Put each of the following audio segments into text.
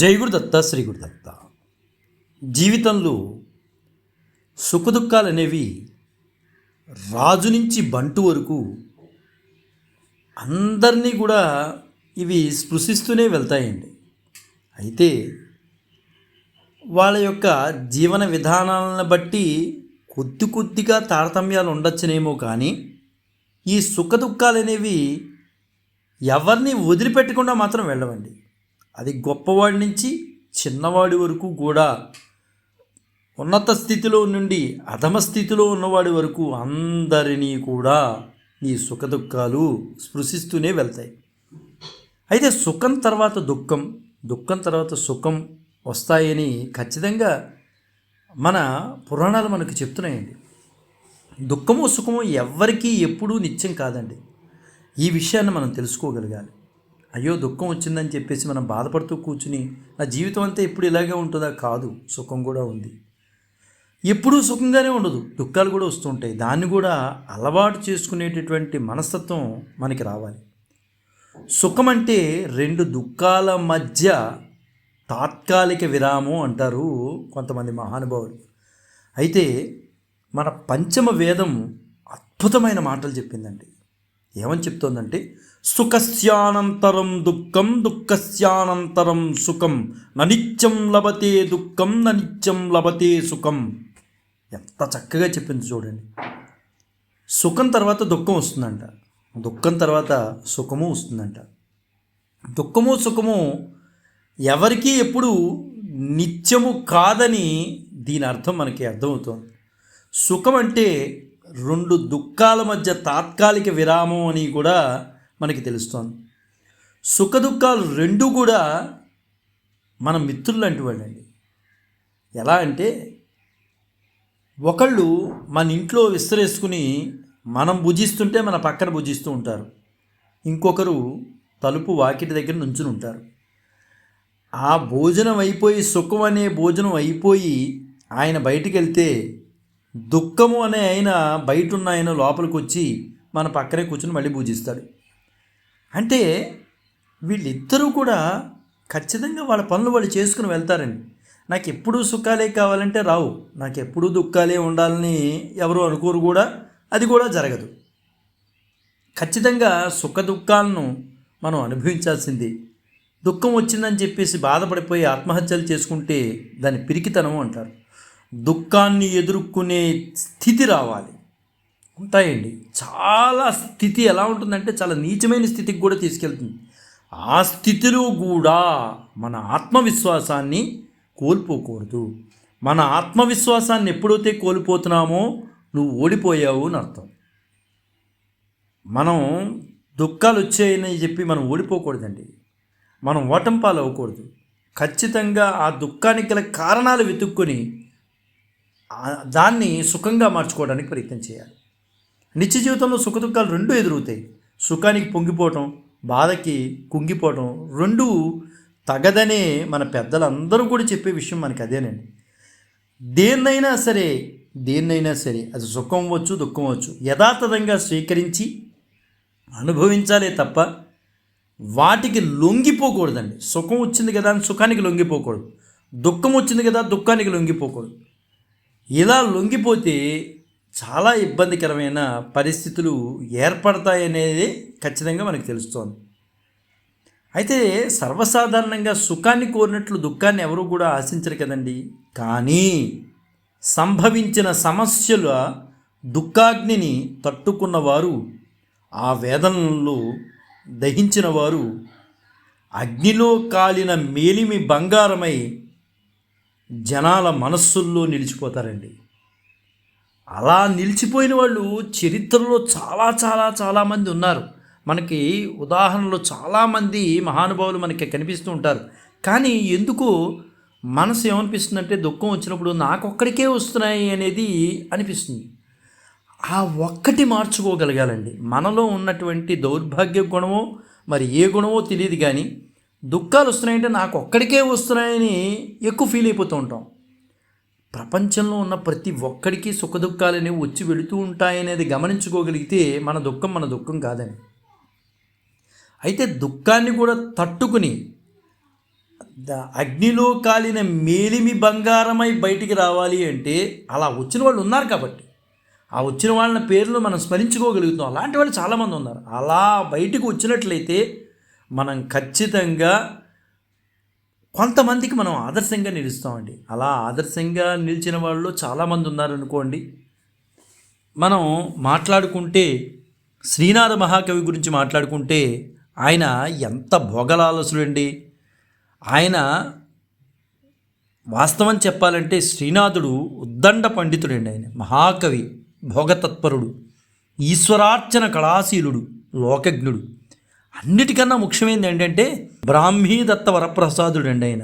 జై గురుదత్త శ్రీ గురుదత్త. జీవితంలో సుఖదుఖాలు అనేవి రాజు నుంచి బంటు వరకు అందరినీ కూడా ఇవి స్పృశిస్తూనే వెళ్తాయండి. అయితే వాళ్ళ యొక్క జీవన విధానాలను బట్టి కొద్ది కొద్దిగా తారతమ్యాలు ఉండొచ్చునేమో కానీ ఈ సుఖదుఖాలు అనేవి ఎవరిని వదిలిపెట్టకుండా మాత్రం వెళ్ళవండి. అది గొప్పవాడి నుంచి చిన్నవాడి వరకు కూడా ఉన్నత స్థితిలో నుండి అధమ స్థితిలో ఉన్నవాడి వరకు అందరినీ కూడా ఈ సుఖదుఖాలు స్పృశిస్తూనే వెళ్తాయి. అయితే సుఖం తర్వాత దుఃఖం దుఃఖం తర్వాత సుఖం వస్తాయని ఖచ్చితంగా మన పురాణాలు మనకు చెప్తున్నాయండి. దుఃఖము సుఖము ఎవ్వరికీ ఎప్పుడూ నిత్యం కాదండి. ఈ విషయాన్ని మనం తెలుసుకోగలగాలి. అయ్యో దుఃఖం వచ్చిందని చెప్పేసి మనం బాధపడుతూ కూర్చుని నా జీవితం అంతా ఎప్పుడు ఇలాగే ఉంటుందా? కాదు సుఖం కూడా ఉంది. ఎప్పుడూ సుఖంగానే ఉండదు దుఃఖాలు కూడా వస్తుంటాయి దాన్ని కూడా అలవాటు చేసుకునేటటువంటి మనస్తత్వం మనకి రావాలి. సుఖం అంటే రెండు దుఃఖాల మధ్య తాత్కాలిక విరామం అంటారు కొంతమంది మహానుభావులు. అయితే మన పంచమ వేదం అద్భుతమైన మాటలు చెప్పిందండి. ఏమని చెప్తోందంటే సుఖస్యానంతరం దుఃఖం దుఃఖస్యానంతరం సుఖం ననిత్యం లభతే దుఃఖం ననిత్యం లభతే సుఖం. ఎంత చక్కగా చెప్పింది చూడండి. సుఖం తర్వాత దుఃఖం వస్తుందంట. దుఃఖం తర్వాత సుఖము వస్తుందంట. దుఃఖము సుఖము ఎవరికీ ఎప్పుడు నిత్యము కాదని దీని అర్థం మనకి అర్థమవుతుంది. సుఖం అంటే రెండు దుఃఖాల మధ్య తాత్కాలిక విరామం అని కూడా మనకి తెలుస్తోంది. సుఖదుఖాలు రెండు కూడా మన మిత్రులు లాంటి వాళ్ళండి. ఎలా అంటే ఒకళ్ళు మన ఇంట్లో విస్తరేసుకుని మనం భుజిస్తుంటే మన పక్కన భుజిస్తూ ఉంటారు. ఇంకొకరు తలుపు వాకిటి దగ్గర నుంచుని ఉంటారు. ఆ భోజనం అయిపోయి సుఖం అనే భోజనం అయిపోయి ఆయన బయటికి వెళ్తే దుఃఖము అనే ఆయన బయట ఉన్న ఆయన లోపలికి వచ్చి మన పక్కనే కూర్చుని మళ్ళీ పూజిస్తాడు. అంటే వీళ్ళిద్దరూ కూడా ఖచ్చితంగా వాళ్ళ పనులు వాళ్ళు చేసుకుని వెళ్తారండి. నాకు ఎప్పుడూ సుఖాలే కావాలంటే రావు. నాకు ఎప్పుడూ దుఃఖాలే ఉండాలని ఎవరు అనుకోరు కూడా. అది కూడా జరగదు. ఖచ్చితంగా సుఖ దుఃఖాలను మనం అనుభవించాల్సింది. దుఃఖం వచ్చిందని చెప్పేసి బాధపడిపోయి ఆత్మహత్యలు చేసుకుంటే దాన్ని పిరికితనం అంటారు. దుఃఖాన్ని ఎదుర్కొనే స్థితి రావాలి. ఉంటాయండి. చాలా స్థితి ఎలా ఉంటుందంటే చాలా నీచమైన స్థితికి కూడా తీసుకెళ్తుంది. ఆ స్థితిలో కూడా మన ఆత్మవిశ్వాసాన్ని కోల్పోకూడదు. మన ఆత్మవిశ్వాసాన్ని ఎప్పుడైతే కోల్పోతున్నామో నువ్వు ఓడిపోయావు అని అర్థం. మనం దుఃఖాలు వచ్చాయని చెప్పి మనం ఓడిపోకూడదండి. మనం ఓటంపాలు అవ్వకూడదు ఖచ్చితంగా ఆ దుఃఖానికి గల కారణాలు వెతుక్కొని దాన్ని సుఖంగా మార్చుకోవడానికి ప్రయత్నం చేయాలి. నిత్య జీవితంలో సుఖదుఖాలు రెండు ఎదురవుతాయి. సుఖానికి పొంగిపోవటం బాధకి కుంగిపోవటం రెండు తగదనే మన పెద్దలందరూ కూడా చెప్పే విషయం మనకి అదేనండి. దేన్నైనా సరే దేన్నైనా సరే అది సుఖం అవ్వచ్చు దుఃఖం అవ్వచ్చు. యథాతథంగా స్వీకరించి అనుభవించాలే తప్ప వాటికి లొంగిపోకూడదండి. సుఖం వచ్చింది కదా అని సుఖానికి లొంగిపోకూడదు. దుఃఖం వచ్చింది కదా దుఃఖానికి లొంగిపోకూడదు. ఇలా లొంగిపోతే చాలా ఇబ్బందికరమైన పరిస్థితులు ఏర్పడతాయనేది ఖచ్చితంగా మనకు తెలుస్తోంది. అయితే సర్వసాధారణంగా సుఖాన్ని కోరినట్లు దుఃఖాన్ని ఎవరు కూడా ఆశించరు కదండి. కానీ సంభవించిన సమస్యల దుఃఖాగ్నిని తట్టుకున్నవారు ఆ వేదనలు దహించిన వారు అగ్నిలో కాలిన మేలిమి బంగారమై జనాల మనస్సుల్లో నిలిచిపోతారండి. అలా నిలిచిపోయిన వాళ్ళు చరిత్రలో చాలా చాలా చాలామంది ఉన్నారు. మనకి ఉదాహరణలో చాలామంది మహానుభావులు మనకి కనిపిస్తూ ఉంటారు. కానీ ఎందుకు మనసు ఏమనిపిస్తుందంటే దుఃఖం వచ్చినప్పుడు నాకొక్కడికే వస్తున్నాయి అనేది అనిపిస్తుంది. ఆ ఒక్కటి మార్చుకోగలగాలండి. మనలో ఉన్నటువంటి దౌర్భాగ్య గుణమో మరి ఏ గుణమో తెలియదు కానీ దుఃఖాలు వస్తున్నాయంటే నాకు ఒక్కడికే వస్తున్నాయని ఎక్కువ ఫీల్ అయిపోతూ ఉంటాం. ప్రపంచంలో ఉన్న ప్రతి ఒక్కడికి సుఖ దుఃఖాలు అనేవి వచ్చి వెళుతూ ఉంటాయనేది గమనించుకోగలిగితే మన దుఃఖం మన దుఃఖం కాదని. అయితే దుఃఖాన్ని కూడా తట్టుకుని అగ్నిలో కాలిన మేలిమి బంగారమై బయటికి రావాలి అంటే అలా వచ్చిన వాళ్ళు ఉన్నారు కాబట్టి. ఆ వచ్చిన వాళ్ళ పేర్లు మనం స్మరించుకోగలుగుతాం. అలాంటి వాళ్ళు చాలామంది ఉన్నారు. అలా బయటకు వచ్చినట్లయితే మనం ఖచ్చితంగా కొంతమందికి మనం ఆదర్శంగా నిలుస్తామండి. అలా ఆదర్శంగా నిలిచిన వాళ్ళు చాలామంది ఉన్నారనుకోండి మనం మాట్లాడుకుంటే శ్రీనాథ మహాకవి గురించి మాట్లాడుకుంటే ఆయన ఎంత భోగలాలసుడండి. ఆయన వాస్తవం చెప్పాలంటే శ్రీనాథుడు ఉద్దండ పండితుడండి ఆయన. మహాకవి భోగతత్పరుడు ఈశ్వరార్చన కళాశీలుడు లోకజ్ఞుడు. అన్నిటికన్నా ముఖ్యమైనది ఏంటంటే బ్రాహ్మీ దత్త వరప్రసాదుడు అండి ఆయన.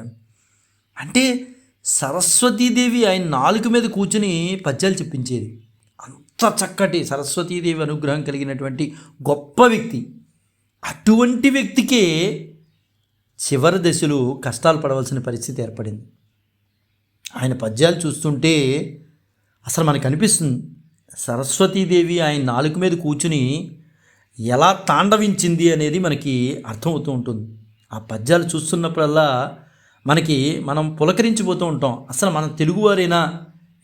అంటే సరస్వతీదేవి ఆయన నాలుక మీద కూర్చుని పద్యాలు చెప్పించేది. అంత చక్కటి సరస్వతీదేవి అనుగ్రహం కలిగినటువంటి గొప్ప వ్యక్తి. అటువంటి వ్యక్తికే చివరి దశలు కష్టాలు పడవలసిన పరిస్థితి ఏర్పడింది. ఆయన పద్యాలు చూస్తుంటే అసలు మనకు అనిపిస్తుంది సరస్వతీదేవి ఆయన నాలుక మీద కూర్చుని ఎలా తాండవించింది అనేది మనకి అర్థమవుతూ ఉంటుంది. ఆ పద్యాలు చూస్తున్నప్పుడల్లా మనకి మనం పులకరించిపోతూ ఉంటాం. అసలు మన తెలుగువారైనా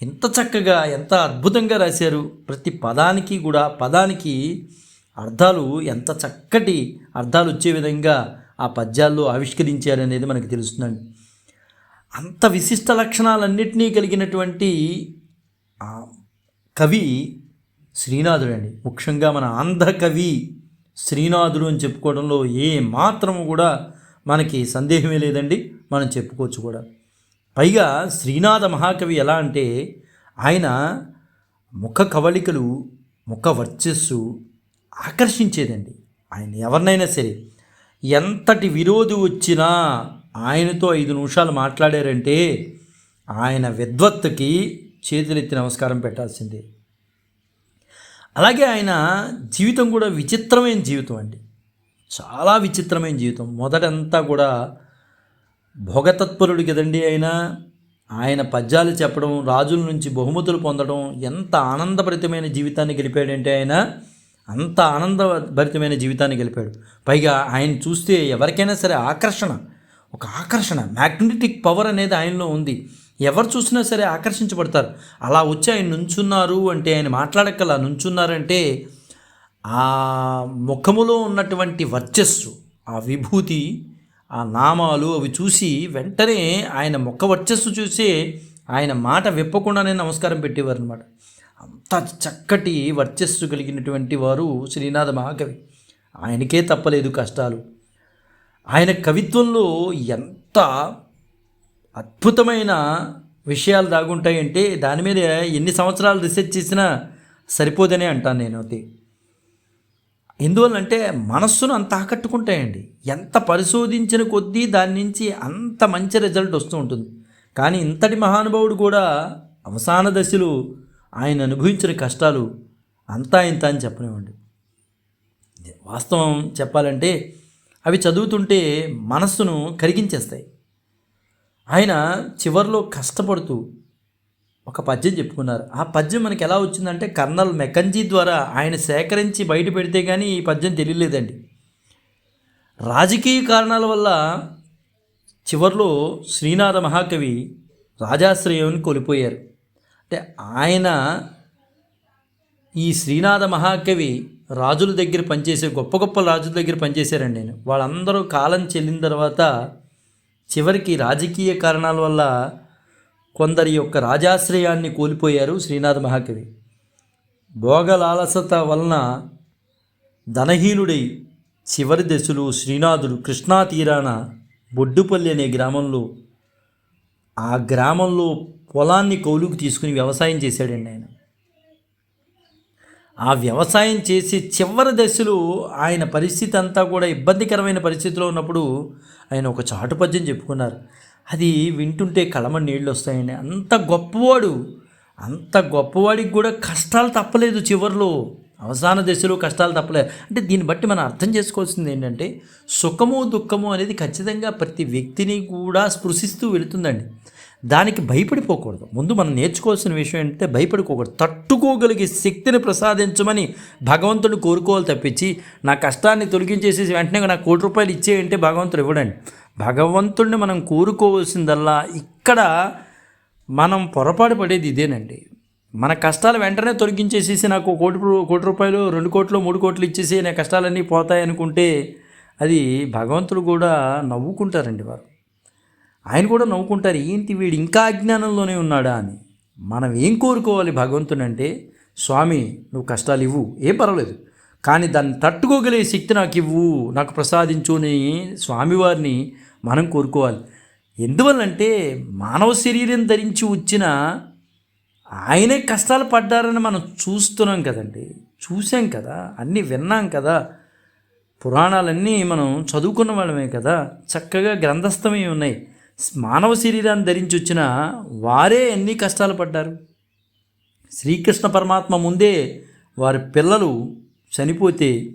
ఎంత చక్కగా ఎంత అద్భుతంగా రాశారు. ప్రతి పదానికి కూడా పదానికి అర్థాలు ఎంత చక్కటి అర్థాలు వచ్చే విధంగా ఆ పద్యాల్లో ఆవిష్కరించారనేది మనకు తెలుస్తుందండి. అంత విశిష్ట లక్షణాలన్నింటినీ కలిగినటువంటి కవి శ్రీనాథుడు అండి ముఖ్యంగా మన అంధకవి శ్రీనాథుడు అని చెప్పుకోవడంలో ఏ మాత్రము కూడా మనకి సందేహమే లేదండి. మనం చెప్పుకోవచ్చు కూడా. పైగా శ్రీనాథ మహాకవి ఎలా అంటే ఆయన ముఖ కవళికలు ముఖ వర్చస్సు ఆకర్షించేదండి. ఆయన ఎవరినైనా సరే ఎంతటి విరోధి వచ్చినా ఆయనతో ఐదు నిమిషాలు మాట్లాడారంటే ఆయన విద్వత్తుకి చేతులెత్తి నమస్కారం పెట్టాల్సిందే. అలాగే ఆయన జీవితం కూడా విచిత్రమైన జీవితం అండి. చాలా విచిత్రమైన జీవితం. మొదటంతా కూడా భోగతత్పరుడు కదండి ఆయన. ఆయన పద్యాలు చెప్పడం రాజుల నుంచి బహుమతులు పొందడం ఎంత ఆనందభరితమైన జీవితాన్ని గడిపాడంటే ఆయన. అంత ఆనందభరితమైన జీవితాన్ని గడిపాడు పైగా ఆయన చూస్తే ఎవరికైనా సరే ఆకర్షణ. ఒక ఆకర్షణ. మ్యాగ్నెటిక్ పవర్ అనేది ఆయనలో ఉంది. ఎవరు చూసినా సరే ఆకర్షించబడతారు. అలా వచ్చి ఆయన నుంచున్నారు అంటే ఆయన మాట్లాడకలా నుంచున్నారంటే ఆ ముఖములో ఉన్నటువంటి వర్చస్సు ఆ విభూతి ఆ నామాలు అవి చూసి వెంటనే ఆయన ముఖ వర్చస్సు చూసి ఆయన మాట విప్పకుండానే నమస్కారం పెట్టేవారు అనమాట అంత చక్కటి వర్చస్సు కలిగినటువంటి వారు శ్రీనాథ మహాకవి. ఆయనకే తప్పలేదు కష్టాలు. ఆయన కవిత్వంలో ఎంత అద్భుతమైన విషయాలు దాగుంటాయంటే దాని మీద ఎన్ని సంవత్సరాలు రీసెర్చ్ చేసినా సరిపోదనే అంటాను నేను అది. ఎందువల్లంటే మనస్సును అంత ఆకట్టుకుంటాయండి. ఎంత పరిశోధించిన కొద్దీ దాని నుంచి అంత మంచి రిజల్ట్ వస్తూ ఉంటుంది. కానీ ఇంతటి మహానుభావుడు కూడా అవసాన దశలో ఆయన అనుభవించిన కష్టాలు అంతా ఇంత అని చెప్పనివ్వండి. వాస్తవం చెప్పాలంటే అవి చదువుతుంటే మనస్సును కరిగించేస్తాయి. ఆయన చివరిలో కష్టపడుతూ ఒక పద్యం చెప్పుకున్నారు. ఆ పద్యం మనకి ఎలా వచ్చిందంటే కర్నల్ మెకంజీ ద్వారా ఆయన సేకరించి బయట పెడితే కానీ ఈ పద్యం తెలియలేదండి. రాజకీయ కారణాల వల్ల చివరిలో శ్రీనాథ మహాకవి రాజాశ్రయాన్ని కోల్పోయారు. అంటే ఆయన ఈ శ్రీనాథ మహాకవి రాజుల దగ్గర పనిచేసే గొప్ప గొప్ప రాజుల దగ్గర పనిచేశారండి నేను వాళ్ళందరూ కాలం చెల్లిన తర్వాత చివరికి రాజకీయ కారణాల వల్ల కొందరి యొక్క రాజాశ్రయాన్ని కోల్పోయారు శ్రీనాథ మహాకవి. భోగలాలసత వలన ధనహీనుడై చివరి దశలో శ్రీనాథుడు కృష్ణా తీరాన బొడ్డుపల్లి అనే గ్రామంలో ఆ గ్రామంలో పొలాన్ని కౌలుకు తీసుకుని వ్యవసాయం చేశాడండి ఆయన. ఆ వ్యవసాయం చేసి చివరి దశలో ఆయన పరిస్థితి అంతా కూడా ఇబ్బందికరమైన పరిస్థితిలో ఉన్నప్పుడు ఆయన ఒక చాటు పద్యం చెప్పుకున్నారు. అది వింటుంటే కలమ నీళ్ళు వస్తాయండి అంత గొప్పవాడు అంత గొప్పవాడికి కూడా కష్టాలు తప్పలేదు చివరిలో. అవసాన దశలో కష్టాలు తప్పలేదు అంటే దీన్ని బట్టి మనం అర్థం చేసుకోవాల్సింది ఏంటంటే సుఖము దుఃఖము అనేది ఖచ్చితంగా ప్రతి వ్యక్తిని కూడా స్పృశిస్తూ వెళుతుందండి. దానికి భయపడిపోకూడదు. ముందు మనం నేర్చుకోవాల్సిన విషయం ఏంటంటే భయపడిపోకూడదు. తట్టుకోగలిగే శక్తిని ప్రసాదించమని భగవంతుడు కోరుకోవాలి తప్పించి నా కష్టాన్ని తొలగించేసి వెంటనే నాకు కోటి రూపాయలు ఇచ్చేయంటే భగవంతుడు ఇవ్వడండి. భగవంతుడిని మనం కోరుకోవాల్సిందల్లా ఇక్కడ మనం పొరపాటు పడేది ఇదేనండి. మన కష్టాలు వెంటనే తొలగించేసేసి నాకు కోటి కోటి రూపాయలు రెండు కోట్లు మూడు కోట్లు ఇచ్చేసి నా కష్టాలన్నీ పోతాయి అనుకుంటే అది భగవంతుడు కూడా నవ్వుకుంటారండి వారు. ఆయన కూడా నవ్వుకుంటారు ఏంటి వీడు ఇంకా అజ్ఞానంలోనే ఉన్నాడా? అని. మనం ఏం కోరుకోవాలి భగవంతునంటే స్వామి నువ్వు కష్టాలు ఇవ్వు. ఏం పర్వాలేదు. కానీ దాన్ని తట్టుకోగలిగే శక్తి నాకు ఇవ్వు నాకు ప్రసాదించుని స్వామివారిని మనం కోరుకోవాలి. ఎందువల్లంటే మానవ శరీరం ధరించి వచ్చిన ఆయనే కష్టాలు పడ్డారని మనం చూస్తున్నాం కదండి. చూసాం కదా అన్నీ విన్నాం కదా. పురాణాలన్నీ మనం చదువుకున్న వాళ్ళమే కదా. చక్కగా గ్రంథస్థమై ఉన్నాయి. మానవ శరీరాన్ని ధరించి వచ్చిన వారే ఎన్ని కష్టాలు పడ్డారు? శ్రీకృష్ణ పరమాత్మ ముందే వారి పిల్లలు చనిపోతే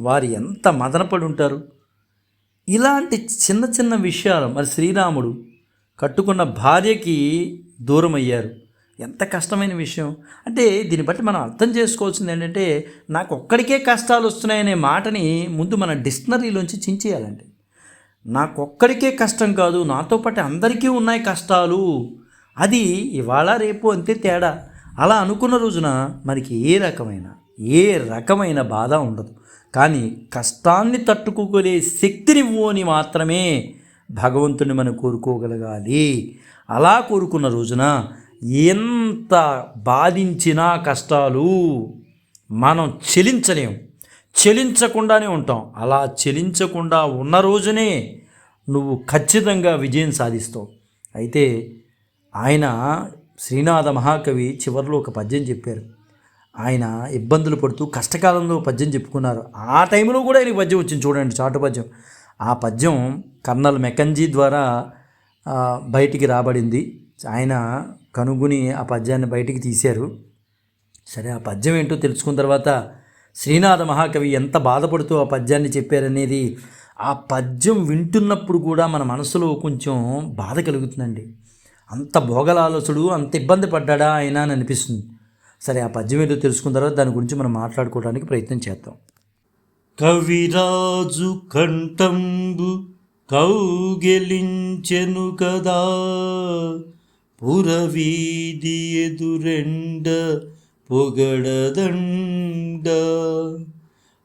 వారు ఎంత మదనపడి ఉంటారు? ఇలాంటి చిన్న చిన్న విషయాలు మరి శ్రీరాముడు కట్టుకున్న భార్యకి దూరం అయ్యారు ఎంత కష్టమైన విషయం. అంటే దీన్ని బట్టి మనం అర్థం చేసుకోవాల్సింది ఏంటంటే నాకు ఒక్కడికే కష్టాలు వస్తున్నాయనే మాటని ముందు మన డిక్షనరీలోంచి చించేయాలండి. నాకు ఒక్కడికే కష్టం కాదు నాతో పాటు అందరికీ ఉన్నాయి కష్టాలు. అది ఇవాళ రేపు అంతే తేడా. అలా అనుకున్న రోజున మనకి ఏ రకమైన ఏ రకమైన బాధ ఉండదు. కానీ కష్టాన్ని తట్టుకోగలే శక్తినివ్వు అని మాత్రమే భగవంతుని మనం కోరుకోగలగాలి. అలా కోరుకున్న రోజున ఎంత బాధించినా కష్టాలు మనం చెలించలేం. చెలించకుండానే ఉంటాం. అలా చెలించకుండా ఉన్న రోజునే నువ్వు ఖచ్చితంగా విజయం సాధిస్తావు. అయితే ఆయన శ్రీనాథ మహాకవి చివరిలో ఒక పద్యం చెప్పారు. ఆయన ఇబ్బందులు పడుతూ కష్టకాలంలో పద్యం చెప్పుకున్నారు. ఆ టైంలో కూడా ఆయనకి పద్యం వచ్చింది చూడండి చాటు పద్యం. ఆ పద్యం కర్నల్ మెకంజీ ద్వారా బయటికి రాబడింది. ఆయన కనుగొని ఆ పద్యాన్ని బయటికి తీశారు. సరే ఆ పద్యం ఏంటో తెలుసుకున్న తర్వాత శ్రీనాథ మహాకవి ఎంత బాధపడుతూ ఆ పద్యాన్ని చెప్పారనేది ఆ పద్యం వింటున్నప్పుడు కూడా మన మనసులో కొంచెం బాధ కలుగుతుందండి. అంత భోగలాలసుడు అంత ఇబ్బంది పడ్డాడా ఆయన అని అనిపిస్తుంది. సరే ఆ పద్యం ఏదో తెలుసుకున్న తర్వాత దాని గురించి మనం మాట్లాడుకోవడానికి ప్రయత్నం చేద్దాం. కవిరాజు కంఠంబు కౌగెలించెను కదా పురవీధి ఎదురెండ పొగడదండ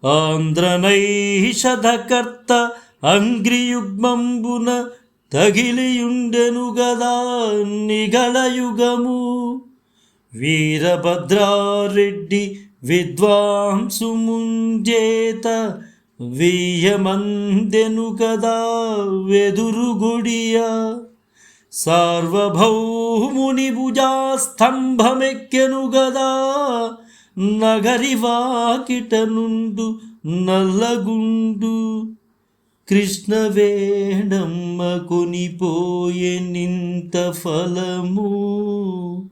ఆంధ్రనైషధకర్త అంగ్రియుగ్మంబున తగిలియుండెను గదా నిగళయుగము. వీరభద్రారెడ్డి విద్వాంసు ముంజేత వీయమందెను కదా వెదురుగుడియ. సార్వభౌముని భుజాస్తంభమెక్కెను గదా నగరి వాకిట నుండు నల్లగుండు. కృష్ణవేణమ్మ కొనిపోయే నింత ఫలము.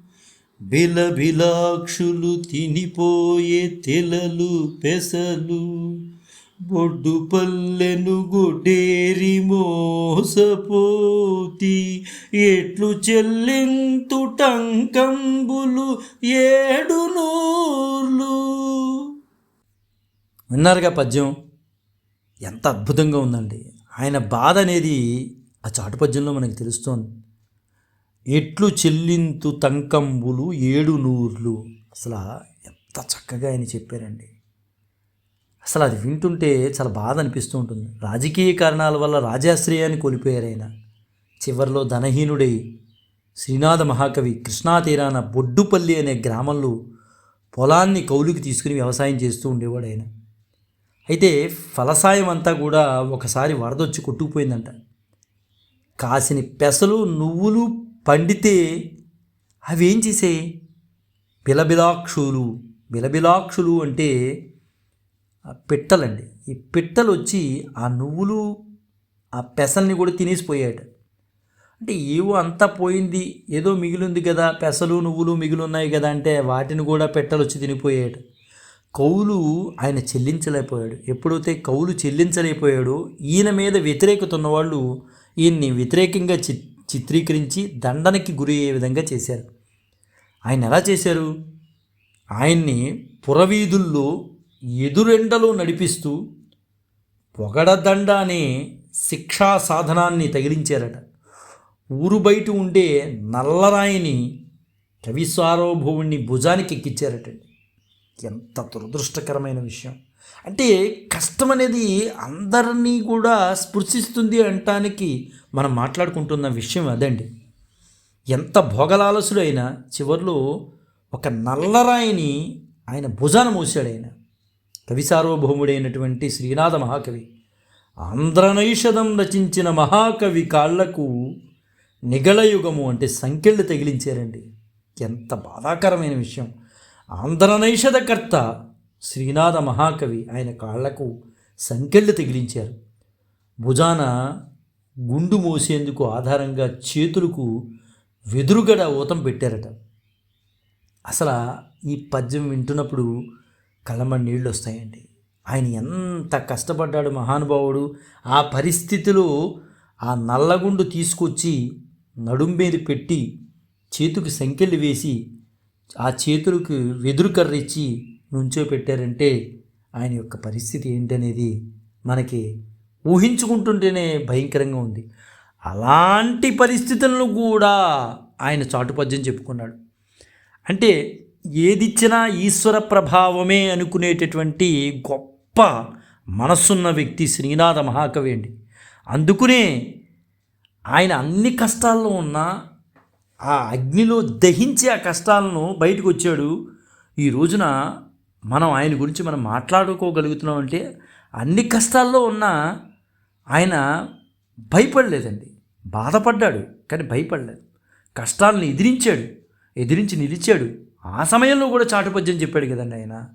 బిలబిలాక్షులు తినిపోయే తెలలు పెసలు. బొడ్డు పల్లెను గొడేరి మోసపోతి. ఎట్లు చెల్లింతు టంకంబులు ఏడు నూర్లు. విన్నారుగా పద్యం? ఎంత అద్భుతంగా ఉందండి. ఆయన బాధ అనేది ఆ చాటు పద్యంలో మనకి తెలుస్తోంది. ఎట్లు చెల్లింతు తంకంబులు ఏడు నూర్లు. అసలు ఎంత చక్కగా ఆయన చెప్పారండి. అసలు అది వింటుంటే చాలా బాధ అనిపిస్తూ ఉంటుంది. రాజకీయ కారణాల వల్ల రాజాశ్రయాన్ని కోల్పోయారు ఆయన. చివరిలో ధనహీనుడై శ్రీనాథ మహాకవి కృష్ణా తీరాన బొడ్డుపల్లి అనే గ్రామంలో పొలాన్ని కౌలుకి తీసుకుని వ్యవసాయం చేస్తూ ఉండేవాడు ఆయన. అయితే ఫలసాయం అంతా కూడా ఒకసారి వరదొచ్చి కొట్టుకుపోయిందంట. కాసిని పెసలు నువ్వులు పండితే అవి ఏం చేసే బిలబిలాక్షులు బిలబిలాక్షులు అంటే పిట్టలండి. ఈ పిట్టలు వచ్చి ఆ నువ్వులు ఆ పెసల్ని కూడా తినేసిపోయాడు అంటే ఏవో అంతా పోయింది ఏదో మిగిలింది కదా పెసలు నువ్వులు మిగిలి ఉన్నాయి కదా అంటే వాటిని కూడా పెట్టలు వచ్చి తినిపోయాడు కౌలు ఆయన చెల్లించలేకపోయాడు. ఎప్పుడైతే కౌలు చెల్లించలేకపోయాడో ఈయన మీద వ్యతిరేకత ఉన్నవాళ్ళు ఈయన్ని వ్యతిరేకంగా చి చిత్రీకరించి దండనకి గురి అయ్యే విధంగా చేశారు. ఆయన ఎలా చేశారు? ఆయన్ని పురవీధుల్లో ఎదురెండలో నడిపిస్తూ పొగడదండ అనే శిక్షా సాధనాన్ని తగిలించారట. ఊరు బయట ఉండే నల్లరాయిని కవి భుజానికి ఎక్కించారటండి ఎంత దురదృష్టకరమైన విషయం. అంటే కష్టం అనేది అందరినీ కూడా స్పృశిస్తుంది అంటానికి మనం మాట్లాడుకుంటున్న విషయం అదండి. ఎంత భోగలాలసుడైనా అయినా చివరిలో ఒక నల్లరాయిని ఆయన భుజాన మూసాడు ఆయన కవి సార్వభౌముడైనటువంటి శ్రీనాథ మహాకవి. ఆంధ్రనైషధం రచించిన మహాకవి కాళ్ళకు నిగళయుగము అంటే సంకెళ్ళు తగిలించారండి. ఎంత బాధాకరమైన విషయం. ఆంధ్రనైషధకర్త శ్రీనాథ మహాకవి ఆయన కాళ్ళకు సంకెళ్ళు తగిలించారు. భుజాన గుండు మోసేందుకు ఆధారంగా చేతులకు వెదురుగడ ఊతం పెట్టారట. అసలు ఈ పద్యం వింటున్నప్పుడు కళ్ళమ్మ నీళ్ళు వస్తాయండి ఆయన ఎంత కష్టపడ్డాడు మహానుభావుడు. ఆ పరిస్థితిలో ఆ నల్లగుండు తీసుకొచ్చి నడుం మీద పెట్టి చేతికి సంకెళ్ళు వేసి ఆ చేతులకు వెదురు కర్రిచ్చి నుంచో పెట్టారంటే ఆయన యొక్క పరిస్థితి ఏంటనేది మనకి ఊహించుకుంటుంటేనే భయంకరంగా ఉంది. అలాంటి పరిస్థితులను కూడా ఆయన చాటుపద్యం చెప్పుకున్నాడు. అంటే ఏదిచ్చినా ఈశ్వర ప్రభావమే అనుకునేటటువంటి గొప్ప మనస్సున్న వ్యక్తి శ్రీనాథ మహాకవి అండి. అందుకునే ఆయన అన్ని కష్టాల్లో ఉన్న ఆ అగ్నిలో దహించి ఆ కష్టాలను బయటకు వచ్చాడు ఈ రోజున మనం ఆయన గురించి మనం మాట్లాడుకోగలుగుతున్నాం అంటే అన్ని కష్టాల్లో ఉన్న ఆయన భయపడలేదండి. బాధపడ్డాడు కానీ భయపడలేదు. కష్టాలను ఎదిరించాడు ఎదిరించి నిలిచాడు. ఆ సమయంలో కూడా చాటుపద్యం చెప్పాడు కదండి ఆయన.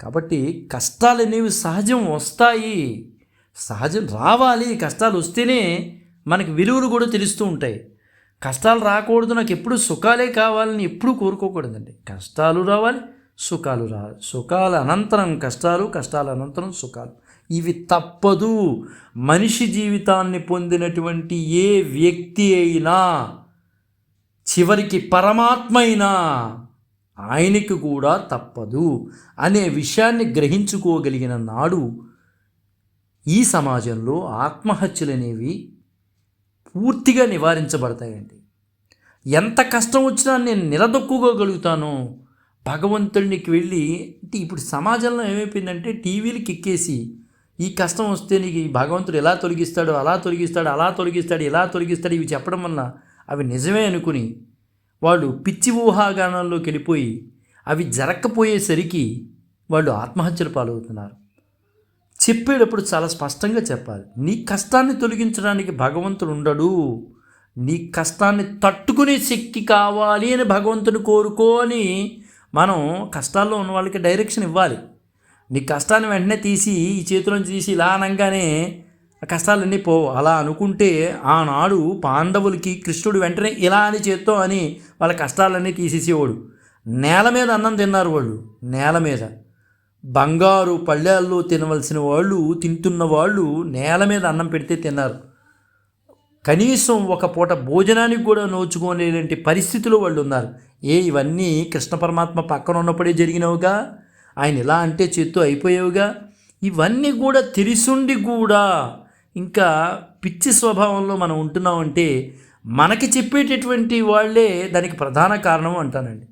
కాబట్టి కష్టాలు అనేవి సహజం వస్తాయి. సహజం రావాలి. కష్టాలు వస్తేనే మనకి విలువలు కూడా తెలుస్తూ ఉంటాయి. కష్టాలు రాకూడదు. నాకు ఎప్పుడు సుఖాలే కావాలని ఎప్పుడూ కోరుకోకూడదండి. కష్టాలు రావాలి సుఖాలు రా సుఖాల అనంతరం కష్టాలు కష్టాల అనంతరం సుఖాలు. ఇవి తప్పదు. మనిషి జీవితాన్ని పొందినటువంటి ఏ వ్యక్తి అయినా చివరికి పరమాత్మ అయినా ఆయనకి కూడా తప్పదు అనే విషయాన్ని గ్రహించుకోగలిగిన నాడు ఈ సమాజంలో ఆత్మహత్యలు అనేవి పూర్తిగా నివారించబడతాయండి. ఎంత కష్టం వచ్చినా నేను నిలదొక్కుకోగలుగుతాను భగవంతుడికి వెళ్ళి అంటే ఇప్పుడు సమాజంలో ఏమైపోయిందంటే టీవీలు కిక్కేసి ఈ కష్టం వస్తే నీకు ఈ భగవంతుడు ఎలా తొలగిస్తాడు అలా తొలగిస్తాడు అలా తొలగిస్తాడు ఇలా తొలగిస్తాడు ఇవి చెప్పడం వల్ల అవి నిజమే అనుకుని వాళ్ళు పిచ్చి ఊహాగానాల్లోకి వెళ్ళిపోయి అవి జరక్కపోయేసరికి వాళ్ళు ఆత్మహత్యలు పాలవుతున్నారు. చెప్పేటప్పుడు చాలా స్పష్టంగా చెప్పాలి. నీ కష్టాన్ని తొలగించడానికి భగవంతుడు ఉండడు. నీ కష్టాన్ని తట్టుకునే శక్తి కావాలి అని భగవంతుని కోరుకోని మనం కష్టాల్లో ఉన్న వాళ్ళకి డైరెక్షన్ ఇవ్వాలి. నీ కష్టాన్ని వెంటనే తీసి ఈ చేతిలోంచి తీసి ఇలా అనగానే కష్టాలన్నీ పోవు అలా అనుకుంటే ఆనాడు పాండవులకి కృష్ణుడు వెంటనే ఇలా అని చేత్తో అని వాళ్ళ కష్టాలన్నీ తీసేసేవాడు. నేల మీద అన్నం తిన్నారు వాళ్ళు. నేల మీద. బంగారు పళ్ళెల్లో తినవలసిన వాళ్ళు తింటున్న వాళ్ళు నేల మీద అన్నం పెడితే తిన్నారు. కనీసం ఒక పూట భోజనానికి కూడా నోచుకోలేని పరిస్థితులు వాళ్ళు ఉన్నారు. ఏ ఇవన్నీ కృష్ణ పరమాత్మ పక్కన ఉన్నప్పుడే జరిగినవుగా? ఆయన ఇలా అంటే చేత్తో అయిపోయావుగా? ఇవన్నీ కూడా తెలిసుండి కూడా ఇంకా పిచ్చి స్వభావంలో మనం ఉంటున్నామంటే మనకి చెప్పేటటువంటి వాళ్ళే దానికి ప్రధాన కారణం అంటానండి.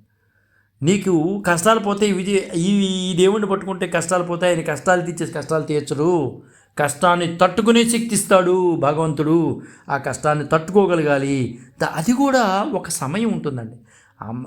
నీకు కష్టాలు పోతే ఇది ఈ ఈ దేవుణ్ణి పట్టుకుంటే కష్టాలు పోతాయి ఆయన కష్టాలు తీర్చేసి కష్టాలు తీర్చడు. కష్టాన్ని తట్టుకునే శక్తి ఇస్తాడు భగవంతుడు. ఆ కష్టాన్ని తట్టుకోగలగాలి. అది కూడా ఒక సమయం ఉంటుందండి.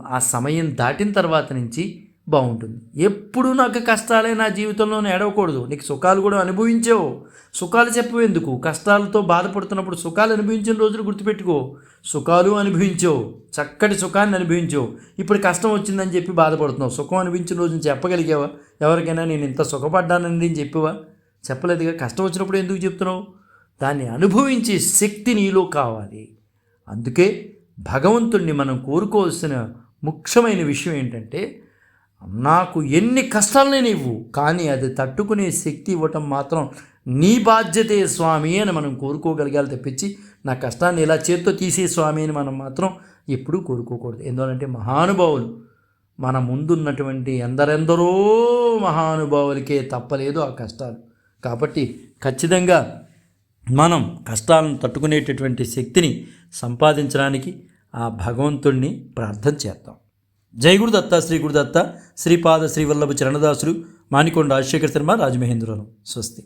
ఆ సమయం దాటిన తర్వాత నుంచి బాగుంటుంది. ఎప్పుడు నాకు కష్టాలే నా జీవితంలో ఏడవకూడదు. నీకు సుఖాలు కూడా అనుభవించావు. సుఖాలు చెప్పేందుకు కష్టాలతో బాధపడుతున్నప్పుడు సుఖాలు అనుభవించిన రోజులు గుర్తుపెట్టుకో. సుఖాలు అనుభవించావు. చక్కటి సుఖాన్ని అనుభవించావు. ఇప్పుడు కష్టం వచ్చిందని చెప్పి బాధపడుతున్నావు. సుఖం అనిపించిన రోజుని చెప్పగలిగావా? ఎవరికైనా నేను ఇంత సుఖపడ్డానని చెప్పివా? చెప్పలేదుగా. కష్టం వచ్చినప్పుడు ఎందుకు చెప్తున్నావు? దాన్ని అనుభవించే శక్తి నీలో కావాలి. అందుకే భగవంతుణ్ణి మనం కోరుకోవాల్సిన ముఖ్యమైన విషయం ఏంటంటే నాకు ఎన్ని కష్టాలని నీవు కానీ అది తట్టుకునే శక్తి ఇవ్వటం మాత్రం నీ బాధ్యతే స్వామి అని మనం కోరుకోగలగాలి తప్పించి నా కష్టాన్ని ఇలా చేత్తో తీసే స్వామి అని మనం మాత్రం ఎప్పుడూ కోరుకోకూడదు. ఎందుకంటే మహానుభావులు మన ముందున్నటువంటి ఎందరెందరో మహానుభావులకే తప్పలేదు ఆ కష్టాలు. కాబట్టి ఖచ్చితంగా మనం కష్టాలను తట్టుకునేటటువంటి శక్తిని సంపాదించడానికి ఆ భగవంతుణ్ణి ప్రార్థన చేద్దాం. జై గురుదత్త శ్రీ గురుదత్త శ్రీపాద శ్రీవల్లభ చరణదాసులు మానికొండ రాజశేఖర శర్మ రాజమహేంద్రవరం స్వస్తి.